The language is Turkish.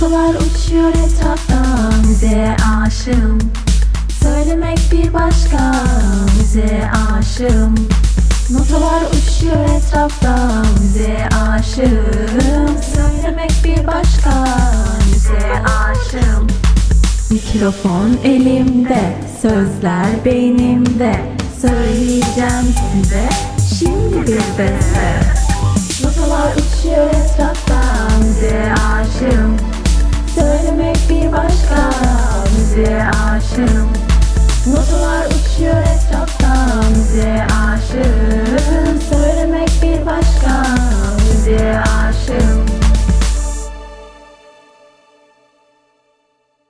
Notalar uçuyor etrafta Müziğe aşığım. Söylemek bir başka Müziğe aşığım. Notalar uçuyor etrafta Müziğe aşığım. Söylemek bir başka Müziğe aşığım. Mikrofon elimde, sözler beynimde. Söyleyeceğim size şimdi bir beste Söylemek bir başka. Müziğe aşığım. Notalar uçuyor hep